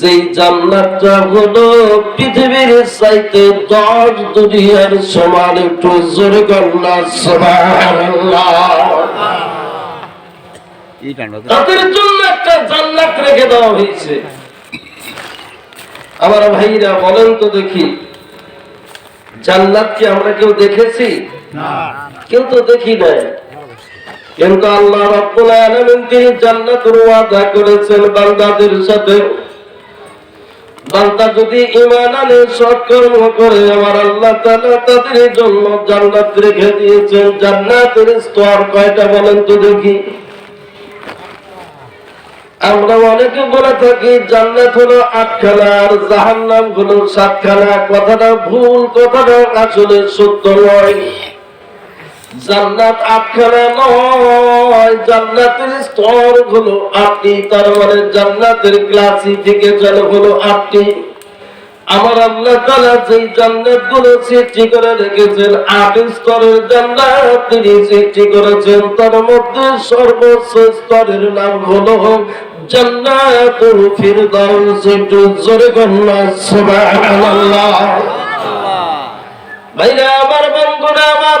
যেই জান্নাতটা হলো পৃথিবীর চাইতে দশ দুনিয়ার সমান একটু জোরে কন্যা তাদের জন্য একটা জান্নাত রেখে দেওয়া হয়েছে। আমার ভাইরা বলেন তো দেখি জান্নাত কি আমরা কেউ দেখেছি? কেউ তো দেখি নাই। কিন্তু আল্লাহ রাব্বুল আলামিন তিনি জান্নাতের ওয়াদা করেছেন বান্দাদের সাথে। বান্দা যদি ঈমান আনে, সৎকর্ম করে আমার আল্লাহ তাআলা তাদের জন্য জান্নাত রেখে দিয়েছেন। জান্নাতের স্তর কয়টা বলেন তো দেখি। আমরা অনেকে বলে থাকি, জান্নাত হলো আটখানা আর জাহান্নাম হলো সাতখানা। কথাটা ভুল, কথাটা আসলে সত্য নয়। জান্নাত আটখানা নয় জান্নাতের স্তর হলো আটটি তার মানে জান্নাতের ক্লাসিফিকেশন হলো আটটি। আমার আল্লাহ তাআলা যেই জান্নাতগুলো সৃষ্টি করে রেখেছেন আট স্তরের জান্নাত তিনি সৃষ্টি করেছেন তার মধ্যে সর্বোচ্চ স্তরের নাম হলো জান্নাতুল ফিরদাউস। একটু জোরে কন্যা সুবহানাল্লাহ। ভাইরা আমার বন্ধুরা আমার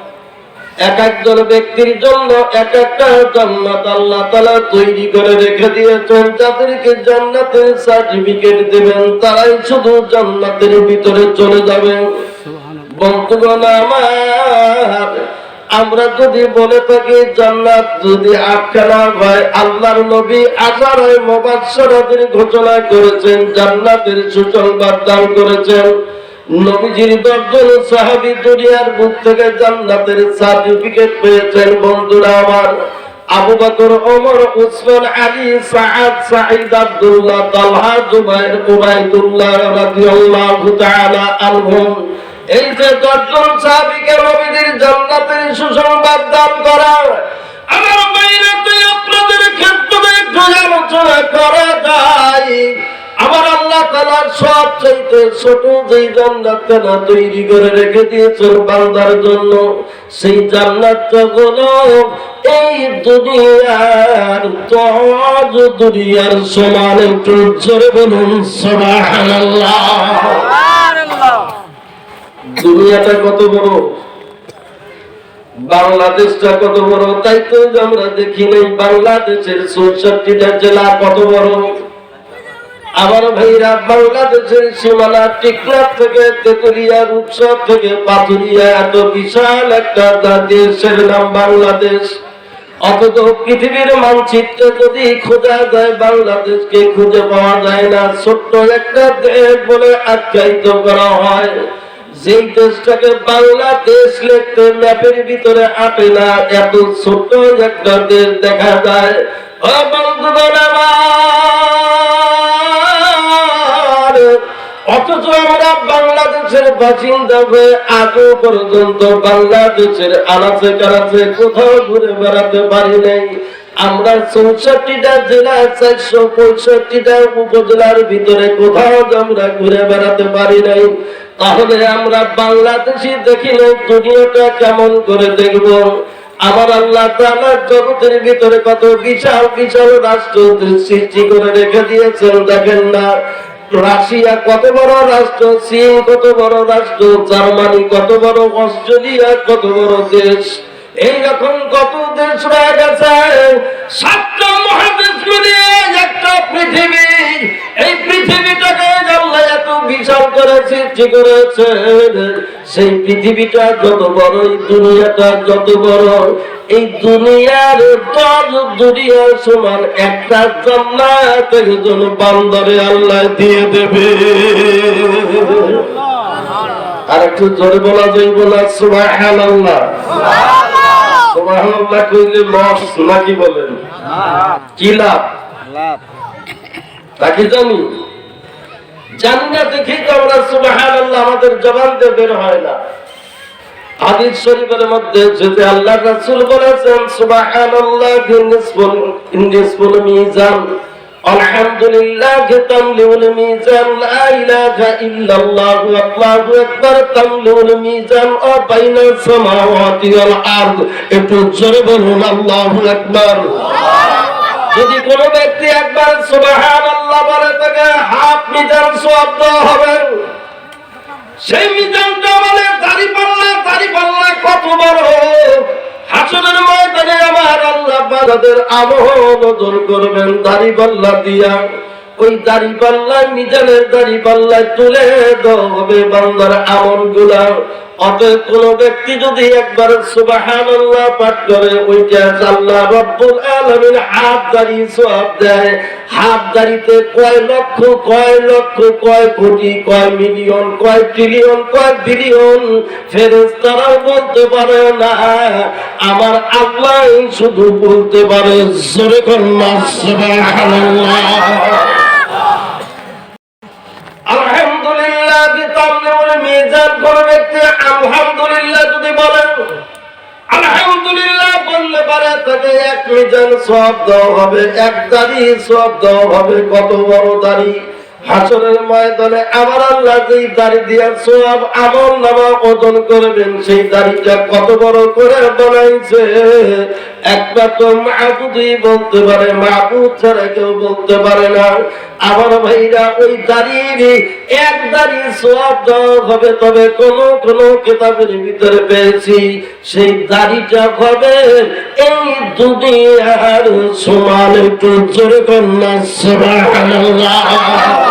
এক একজন ব্যক্তির জন্য, এক একটা জান্নাত আল্লাহ তাআলা তৈরি করে রেখে দিয়েছেন। যাদেরকে জান্নাতের সার্টিফিকেট দেবেন, তারাই শুধু জান্নাতের ভিতরে চলে যাবেন বন্ধুগণ আমার, আমরা যদি বলে থাকি, জান্নাত যদি আটখানা হয়, আল্লাহর নবী আজারায় মোবাশ্বরাদের ঘোষণা করেছেন, জান্নাতের সুসংবাদ দান করেছেন। নবীজির দশজন সাহাবী দুনিয়ার বুক থেকে জান্নাতের সার্টিফিকেট পেয়েছেন। বন্ধুরা আমার, আবু বকর, ওমর, উসমান, আলী, সাআদ, সাঈদ, আব্দুল্লাহ, তালহা, জুবাইর, উবাইদুল্লাহ রাদিয়াল্লাহু তাআলা আনহুম। এই যে দশজন সাহাবীকে নবীদের জান্নাতের সুসংবাদ দান করা আমার বাইরে তো আপনাদের ক্ষেত্রে একটু আলোচনা করা যায়। তাআলা সব চাইতে ছোট যেই জান্নাতটা না তৈরি করে রেখে দিয়েছেন বান্দার জন্য সেই জান্নাতটা হলো এই দুনিয়ার দুনিয়ার সমান একটু জোরে বলুন সুবহানাল্লাহ। দুনিয়াটা কত বড়? বাংলাদেশটা কত বড়? তাই তো আমরা দেখি নাই বাংলাদেশের চৌষট্টিটা জেলা কত বড়? আমার ভাইরা বাংলাদেশের সীমানা টিকলাপ থেকে তেতুলিয়া, রূপসর থেকে পাথুরিয়া, এত বিশাল একটা দেশের নাম বাংলাদেশ। অথচ পৃথিবীর মানচিত্রে যদি খোঁজা যায়, বাংলাদেশকে খুঁজে পাওয়া যায় না। ছোট্ট একটা দেশ বলে আখ্যায়িত করা হয়। যেই দেশটাকে বাংলাদেশ লিখতে ম্যাপের ভিতরে আটে না, এত ছোট্ট একটা দেশ দেখা যায়। ও বন্ধুগণ আমার অথচ আমরা বাংলাদেশের বাসিন্দা হয়ে আজও পর্যন্ত বাংলাদেশের আনাচে কানাচে কোথাও ঘুরে বেড়াতে পারি নাই। আমরা চৌষট্টিটা জেলা, চারশো পঁয়ষট্টিটা উপজেলার ভিতরে কোথাও আমরা ঘুরে বেড়াতে পারি নাই। তাহলে আমরা বাংলাদেশি দেখি নাই, দুনিয়াটা কেমন করে দেখব? আমার আল্লাহ তাআলা জগতের ভিতরে কত বিশাল বিশাল রাষ্ট্র সৃষ্টি করে রেখে দিয়েছেন, দেখেন না। রাশিয়া কত বড় রাষ্ট্র, চীন কত বড় রাষ্ট্র, জার্মানি কত বড়, অস্ট্রেলিয়া কত বড় দেশ। এইরকম কত গেছে, সাতটা মহাদেশ মিলিয়ে একটা পৃথিবী। এই পৃথিবীটাকে আল্লাহ এত বিশাল করে সৃষ্টি করেছেন সেই পৃথিবীটা যত বড় এই দুনিয়াটা যত বড়, এই দুনিয়ার দশ দুনিয়া সমান একটা জান্নাত একজন বান্দারে আল্লাহ দিয়ে দেবে। আর একটু জোরে বলা না সুবহানাল্লাহ সুবহানাল্লাহ। কইলে সুবহানাল্লাহ আমাদের জবান দিয়ে বের হয় না। হাদিস শরীফের মধ্যে যদি আল্লাহ রাসূল বলেছেন, সুবহানাল্লাহ নিসফুল নিসফুল মিজান মিজান, লা ইলাহা ইল্লাল্লাহ আল্লাহু আকবার, তামলিউল মিজান ও বাইনাস সামাওয়াতি ওয়াল আরদ। একটু জোরে বলুন, আল্লাহু আকবার। যদি কোনো ব্যক্তি একবার সুবহানাল্লাহ বলে, তাকে হাফ মিজান সওয়াব দেওয়া হবে। সেই মিজানটা আমাদের দাড়ি পাল্লা দাড়ি পাল্লা কত বড়। হাসনের ময়দানে আমার আল্লাহ বাজাদের আবহ নজর করবেন দাড়ি পাল্লা দিয়া। ওই দাড়ি পাল্লায় মিজানের দাড়ি পাল্লায় তুলে হবে বান্দার আমলগুলা অতএব কোন ব্যক্তি যদি একবার পাঠ করে, ওইটা আল্লাহ রব্বুল আলামিন হাত দাড়ি সওয়াব দেয়। হাত দাড়িতে কয় লক্ষ কয় লক্ষ, কয় কোটি, কয় মিলিয়ন, কয় ট্রিলিয়ন, কয় বিলিয়ন ফেরেশতারাও বলতে পারে না। আমার আল্লাহ শুধু বলতে পারে, জোরে বিতামলিউল ব্যক্তি, আলহামদুলিল্লাহ বলেন আলহামদুলিল্লাহ বললে এক মিজান সব দেওয়া হবে, এক দাঁড়িয়ে সব দেওয়া হবে, কত বড় দাড়ি। হাসরের ময়দানে আমার আল্লাহ যেই দাড়ি দিয়া সব আমল নামা ওজন করবেন, সেই দাড়িটা কত বড় করে বানাইছে। তো মাহবুদই বলতে পারে মাহবুদ ছাড়া কেউ বলতে পারে না। আমার ভাইরা, ওই দাড়ির এক দাড়ি সব দেওয়া হবে, তবে কোন কোন কিতাবের ভিতরে পেয়েছি, সেই দাড়িটা হবে এই দুনিয়ার সমান একটু জোরে কন্যা সুবহানাল্লাহ।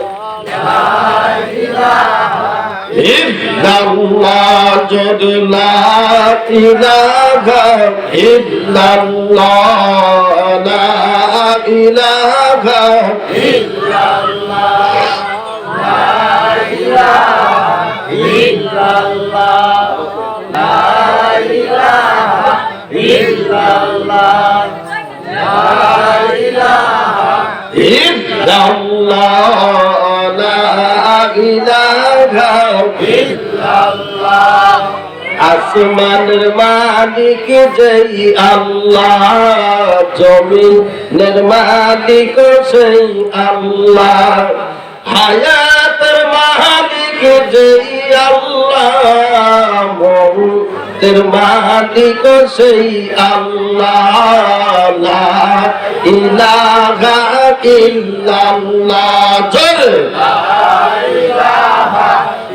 লা ইলাহা ইল্লাল্লাহ লা ইলাহা ইল্লাল্লাহ ইল্লাল্লাহ জোরে লা ইলাহা ইল্লাল্লাহ লা ইলাহা ইল্লাল্লাহ লা ইলাহা আসমানের মালিক যেই আল্লাহ, জমিনের মালিক সেই আল্লাহ। হায়াতের মালিক যেই আল্লাহ মৌতের মালিক সেই আল্লাহ। ইলাহা ইল্লাল্লাহ। জোরে। ইলাহা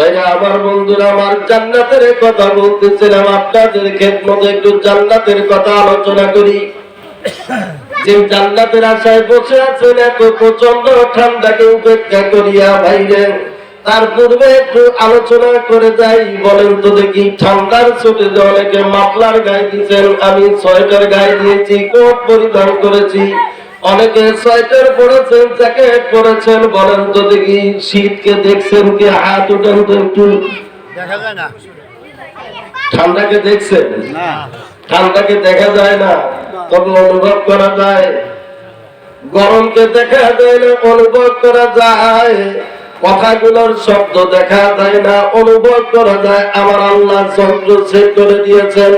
ভাইরা আমার বন্ধুরা, আমার জান্নাতের কথা বলতেছিলাম, আপনাদের খেদমতে একটু জান্নাতের কথা আলোচনা করি। যে জান্নাতের আশায় বসে আছেন, এত প্রচণ্ড ঠান্ডাকে উপেক্ষা করিয়া ভাইরে তার পূর্বে একটু আলোচনা করে যাই, বলেন তো দেখি, ঠান্ডার ছুটে অনেকে মাফলার গায়ে দিয়েছেন, আমি সোয়েটার গায়ে দিয়েছি, কোট পরিধান করেছি। অনেকে সোয়েটার পরেছেন জ্যাকেট পরেছেন বলেন তো দেখি শীতকে দেখছেন কি হাত উঠান তো একটু। দেখা যায় না। ঠান্ডাকে দেখছেন? না। ঠান্ডাকে দেখা যায় না তবে অনুভব করা যায়। গরমকে দেখা যায় না অনুভব করা যায়। কথাগুলোর শব্দ দেখা যায় না অনুভব করা যায় আমার আল্লাহ যন্ত্র সেট করে দিয়েছেন।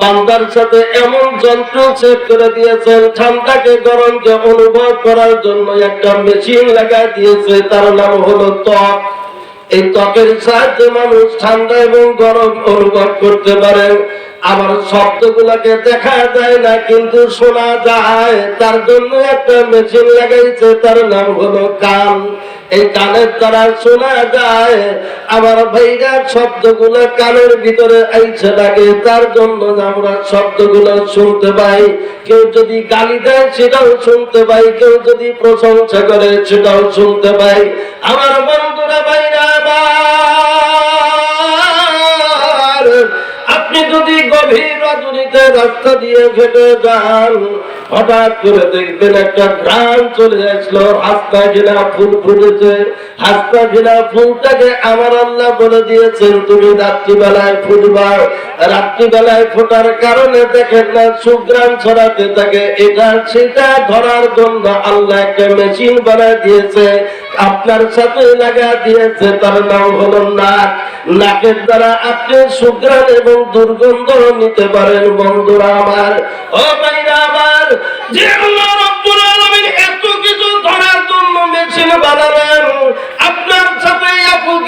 বান্দার সাথে এমন যন্ত্র সেট করে দিয়েছেন, ঠান্ডাকে গরমকে অনুভব করার জন্য একটা মেশিন লাগাই দিয়েছে, তার নাম হলো ত্বক। এই ত্বকের সাহায্যে মানুষ ঠান্ডা এবং গরম অনুভব করতে পারে আবার শব্দগুলোকে দেখা যায় না, কিন্তু শোনা যায়। তার জন্য একটা মেশিন লাগাইছে, তার নাম হলো কান। এই কানের দ্বারা শোনা যায়, আমার ভাইরা শব্দগুলো কানের ভিতরে আইছে লাগে তার জন্য আমরা শব্দগুলো শুনতে পাই। কেউ যদি গালি দেয়, সেটাও শুনতে পাই। কেউ যদি প্রশংসা করে, সেটাও শুনতে পাই। আমার বন্ধুরা, ভাইরা আমার আপনি যদি গভীর রজনীতে রাস্তা দিয়ে ঘেটে যান হঠাৎ করে দেখবেন একটা গ্রাম চলে আসলো হাস্তা ঘেরা ফুল ফুটেছে। হাস্তা ঘেরা ফুলটাকে আমার আল্লাহ বলে দিয়েছেন, তুমি রাত্রিবেলায় ফুটবা রাত্রিবেলায় ফোটার কারণে দেখেন না, সুগ্রাম ছড়াতে থাকে। এটা সেটা ধরার জন্য আল্লাহ একটা মেশিন বানায় দিয়েছে। আপনার সাথে লাগা দিয়েছে, তার নাম হলো নাক। নাকের দ্বারা আপনি সুগ্রাম এবং দুর্গন্ধ নিতে পারেন, বন্ধুরা আমার। ও ভাইরা যে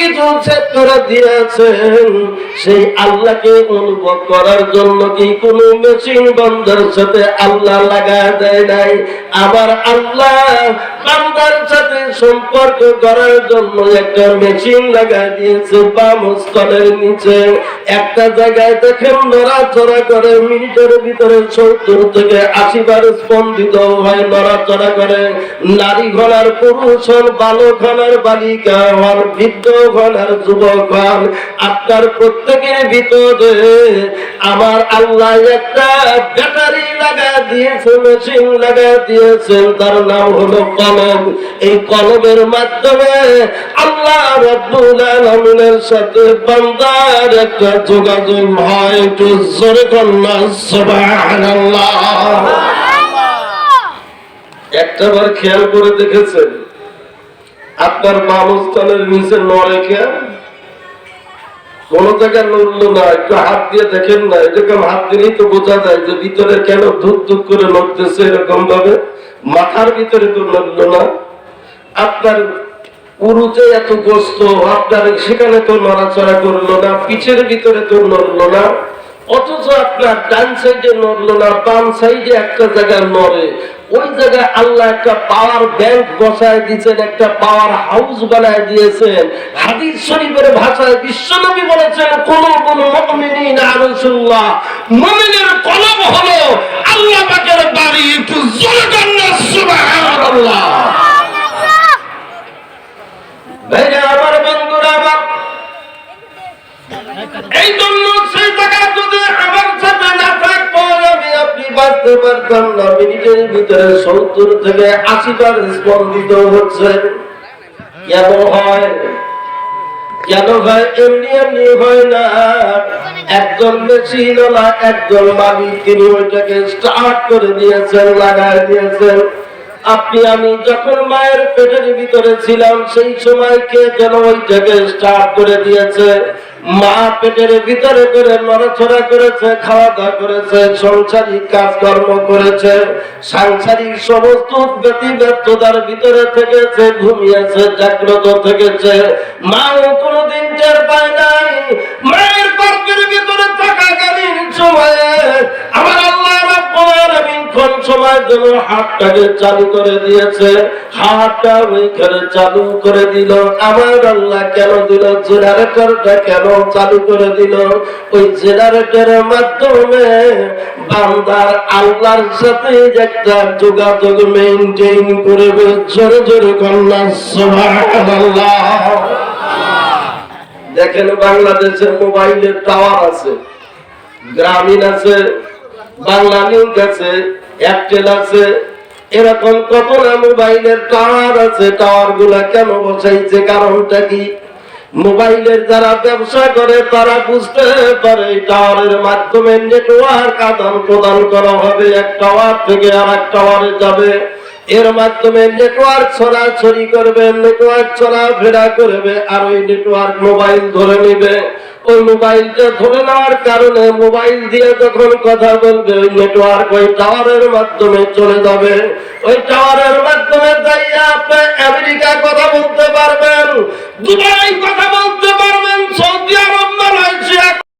কিছু করে দিয়েছেন, সেই আল্লাহকে অনুভব করার জন্য কি কোনো মেশিন বন্ধের সাথে আল্লাহ লাগা দেয় নাই? আবার আল্লাহ বান্দার সাথে সম্পর্ক করার জন্য একটা মেশিন লাগাই দিয়েছে, বাম স্থলের নিচে। একটা জায়গায় দেখেন নড়াচড়া করে, মিনিটের ভিতরে সত্তর থেকে আশি বার স্পন্দিত হয়, নড়াচড়া করে। নারী ঘনার পুরুষ হন, বালক ঘনার বালিকা হন, বৃদ্ধ ঘনার যুবক হন আপনার প্রত্যেকের ভিতরে। আমার আল্লাহ একটা ব্যাটারি লাগা দিয়েছে মেশিন লাগা দিয়েছেন তার নাম হলো কলম। এই কলমের মাধ্যমে আল্লাহ রব্বুল আলামিনের সাথে বান্দার একটা যোগাযোগ হয় একটু জোরে কন্যা সুবহানাল্লাহ। একটা বার খেয়াল করে দেখেছেন? আপনার বামস্থানের নিচে খেয়াল কোন জায়গায় নড়লো না, একটু হাত দিয়ে দেখেন না এরকম হাত দিলেই তো বোঝা যায় যে ভিতরে কেন ধুক ধুক করে নড়তেছে এরকম ভাবে। মাথার ভিতরে তো নড়লো না। আপনার উরুতে এত গোস্ত, আপনার সেখানে তো নড়াচড়া করল না পিছের ভিতরে তো নড়লো না। অথচ আপনার ডান সাইডে নড়লো না, বাম সাইডে একটা জায়গায় নড়ে। ওই জায়গায় আল্লাহ একটা পাওয়ার ব্যাংক বসায় দিয়েছেন একটা পাওয়ার হাউস বানায় দিয়েছেন। হাদিস শরীফের ভাষায় বিশ্বনবী বলেছেন কোন কোন মুমিনিন আরসুল্লাহ মুমিনের কলম হলো আল্লাহ পাকের বাড়ি একটু জোরে সুবহানাল্লাহ। ভাইরা আমার এই জন্য সেই জায়গা যদি আমার সাথে না থাকব আমি আপনি বাঁচতে পারতাম না। মিনিটের ভিতরে সত্তর থেকে স্পন্দিত হচ্ছে। কেন হয়? কেন হয়? এমনি এমনি হয় না। একজন একজন মালিক, তিনি ওইটাকে স্টার্ট করে দিয়েছেন লাগাই দিয়েছেন। আপনি, আমি যখন মায়ের পেটের ভিতরে ছিলাম, সেই সময় কে যেন ওইটাকে স্টার্ট করে দিয়েছে? মা পেটের ভিতরে করে নড়াচড়া করেছে খাওয়া দাওয়া করেছে, সংসারিক কাজকর্ম করেছে, সাংসারিক সমস্ত ব্যতি ব্যর্থতার ভিতরে থেকেছে, ঘুমিয়েছে, জাগ্রত থেকেছে। মাও কোনোদিন টের পায় নাই। মায়ের গর্ভের ভিতরে থাকাকালীন সময়ে আমার আল্লাহ রাব্বুল আলামিন কোন সময় যেন হাতটাকে চালু করে দিয়েছে, হাতটা ওইখানে চালু করে দিল। আমার আল্লাহ কেন দিল? জেনারেটরটা কেন চালু করে দিল। ওই জেনারেটরের মাধ্যমে বান্দার আল্লাহর সাথে একটা যোগাযোগ মেনটেন করবে জোরে জোরে কন্যা, সুবহানাল্লাহ। দেখেন বাংলাদেশের মোবাইলের টাওয়ার আছে, গ্রামীণ আছে, বাংলা লিঙ্ক আছে এয়ারটেল আছে। এরকম কত না মোবাইলের টাওয়ার আছে টাওয়ারগুলা কেন বসাইছে, কারণটা কি? মোবাইলের যারা ব্যবসা করে, তারা বুঝতে পারে টাওয়ারের মাধ্যমে নেটওয়ার্ক আদান প্রদান করা হবে। এক টাওয়ার থেকে আর এক টাওয়ারে যাবে। এর মাধ্যমে নেটওয়ার্ক ছড়াছড়ি করবে নেটওয়ার্ক ছড়া ফেরা করবে, আর ওই নেটওয়ার্ক মোবাইল ধরে নেবে। ওই মোবাইলটা ধরে নেওয়ার কারণে মোবাইল দিয়ে যখন কথা বলবে, ওই নেটওয়ার্ক ওই টাওয়ারের মাধ্যমে চলে যাবে। ওই টাওয়ারের মাধ্যমে যাইয়া আপনি আমেরিকা কথা বলতে পারবেন, দুবাই কথা বলতে পারবেন, সৌদি আরব, মালয়েশিয়া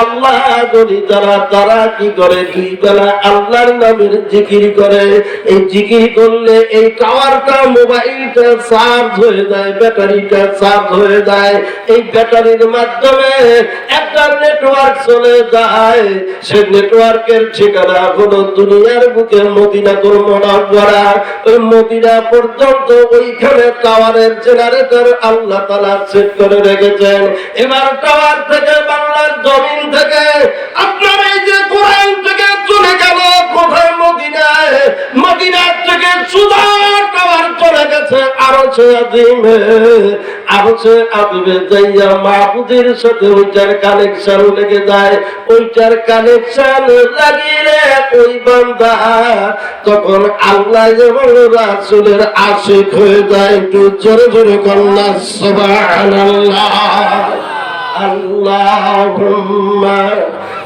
আল্লাহ বলি যারা তারা কি করে? দুই বেলা আল্লাহর নামের জিকির করে। এই জিকির করলে এই টাওয়ারটা মোবাইলটা চার্জ হয়ে যায়, ব্যাটারিটা চার্জ হয়ে যায়। এই ব্যাটারির মাধ্যমে একটা নেটওয়ার্ক চলে যায়। সে নেটওয়ার্কের ঠিকানা হলো দুনিয়ার বুকে মদিনা মনা করা ওই মদিনা পর্যন্ত ওইখানে টাওয়ারের জেনারেটর আল্লাহ তালা সেট করে রেখেছেন। এবার টাওয়ার থেকে বাংলার জমিন থেকে, আপনার এই যে কোরআন থেকে চলে গেল মদিনায়, মদিনার থেকে সুদা টাওয়ার চলে গেছে আরও সে আদিমে আরও সে আদিমে যাইয়া মাহবুদের সাথে কানেকশন লেগে যায়। ওইটার কানেকশন লাগিয়ে ওই বান্দা। তখন আল্লাহ এবং রাসুলের আশিক হয়ে যায়, একটু জোরে জোরে কন্যা, সুবহানাল্লাহ। اللهم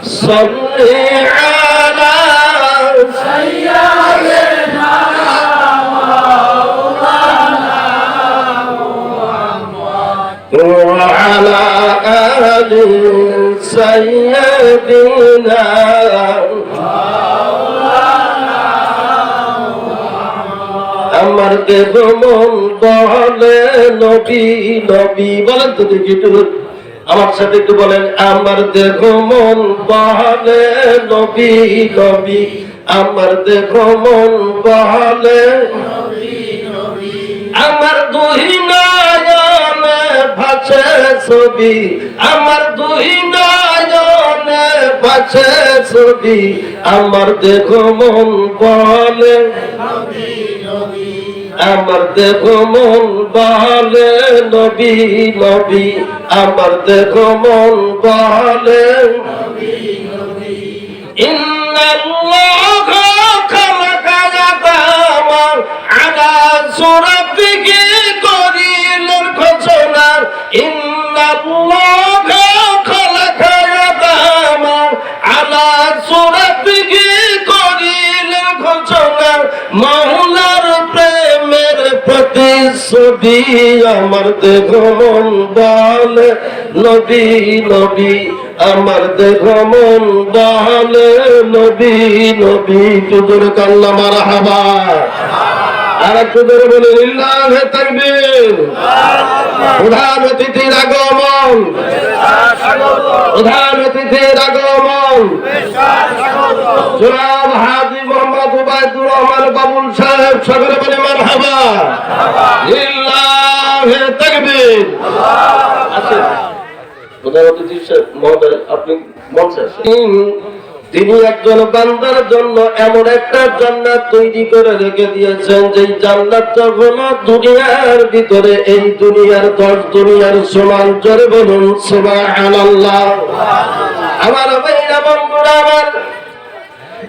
صل على سيدنا وعلى آل سيدنا আমার দেব মন বলে নবী নবী বলেন তো দেখি একটু আমার সাথে একটু বলেন, আমার দেহ মন বলে নবী নবী, আমার দেহ মন বলে আমার দুই নয়নে ভাসে ছবি, আমার দুই নয়নে ভাসে ছবি, আমার দেহ মন বলে আমার দেহ মন বলে নবী নবী। আমার দেহ মন বলে আলা সুরাতিহি করিলেন ইন্নাল্লাহ প্রতিশ্রুতি আমার দেহ মন বলে নবী, আমার দেহ মন বলে নবী। নবী তুদুর কাল্লা হাবা আর একটু ধরে বলে, লিল্লাহে তাকবীর। প্রধান অতিথির আগমন। প্রধান অতিথির আগমন। জনাব হাজি মোহাম্মদ উবাইদুর রহমান বাবুল সকলে বলে তাকবীর। আচ্ছা। প্রধান মহোদয় আপনি মঞ্চে আসেন। তিনি একজন বান্দার জন্য এমন একটা জান্নাত তৈরি করে রেখে দিয়েছেন যে জান্নাতটা হলো দুনিয়ার ভিতরে এই দুনিয়ার দশ দুনিয়ার সমান। জোরে বলুন সুবহানাল্লাহ। আমার ভাইরা বন্ধুরা আমার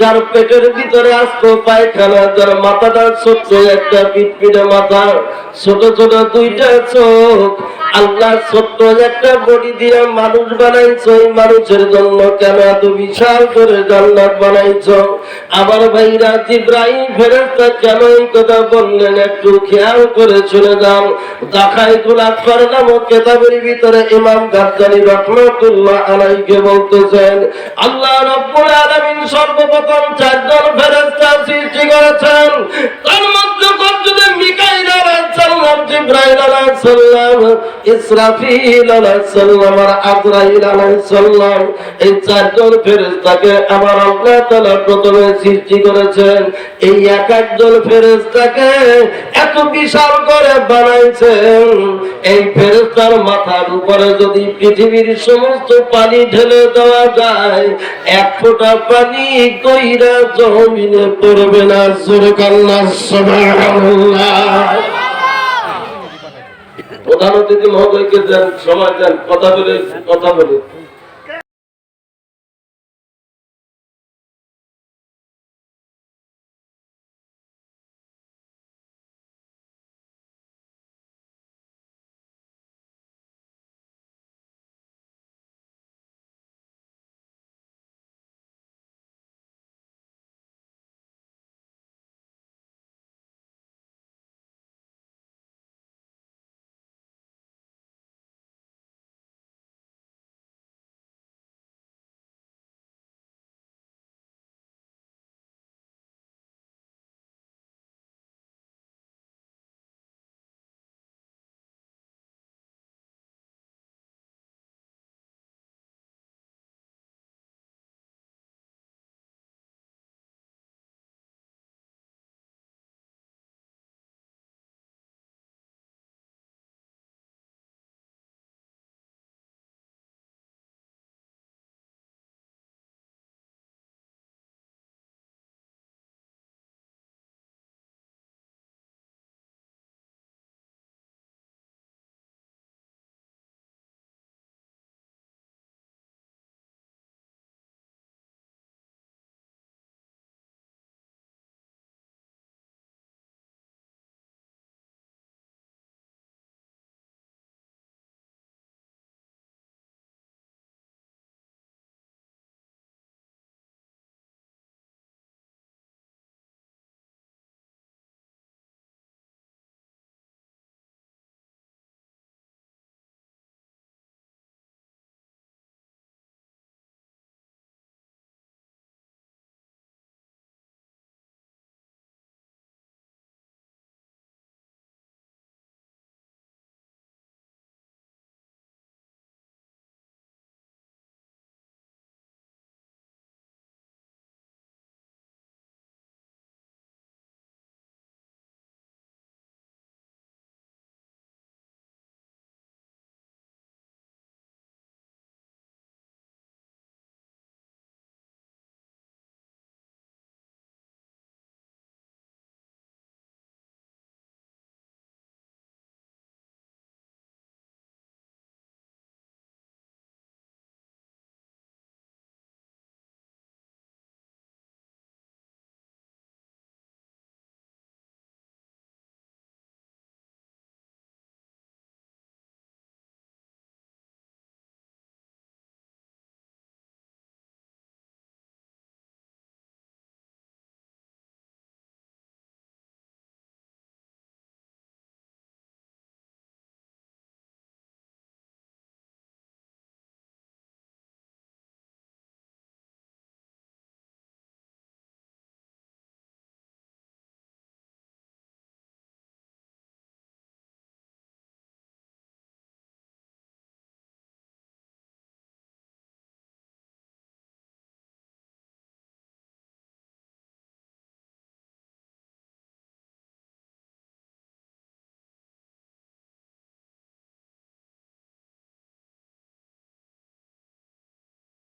যার পেটের ভিতরে আসতো পায়খানা, যার মাথাটা ছোট্ট একটা পিটপিটে মাথা, ছোট ছোট দুইটা চোখ আল্লাহ ছোট্ট একটা বডি দিয়ে মানুষ বানাইছো, এই মানুষের জন্য কেন এত বিশাল করে জান্নাত বানাইছো? আমার ভাইরা জিব্রাহিম ফেরেশতা কেন এই কথা বললেন? একটু খেয়াল করে চলে যান। দেখাই তুলা করলাম কেতাবের ভিতরে ইমাম গাজ্জালি রহমাতুল্লাহ আলাইকে বলতেছেন, আল্লাহ রব্বুল আলামিন সর্বপ্রথম চারজন ফেরেশতা সৃষ্টি করেছেন। তার মধ্যে যদি মিকাইল আলাইহিস সালাম, জিব্রাইল আলাইহিস সালাম ইসরাফিল আলাইহিস সালাম আর আজরাইল আলাইহিস সালাম এই চারজন ফেরেশতাকে আমার আল্লাহ তাআলা প্রথমে সৃষ্টি করেছেন। এই এক একজন ফেরেশতাকে এত বিশাল করে বানাইছেন। এই ফেরেশতার মাথার উপরে যদি পৃথিবীর সমস্ত পানি ঢেলে দেওয়া যায়, এক ফোঁটা পানি কইরা জমিনে পড়বে না কান্না সুবহানাল্লাহ। প্রধান অতিথি মহোদয়কে দেন সময় দেন কথা বলে কথা বলে।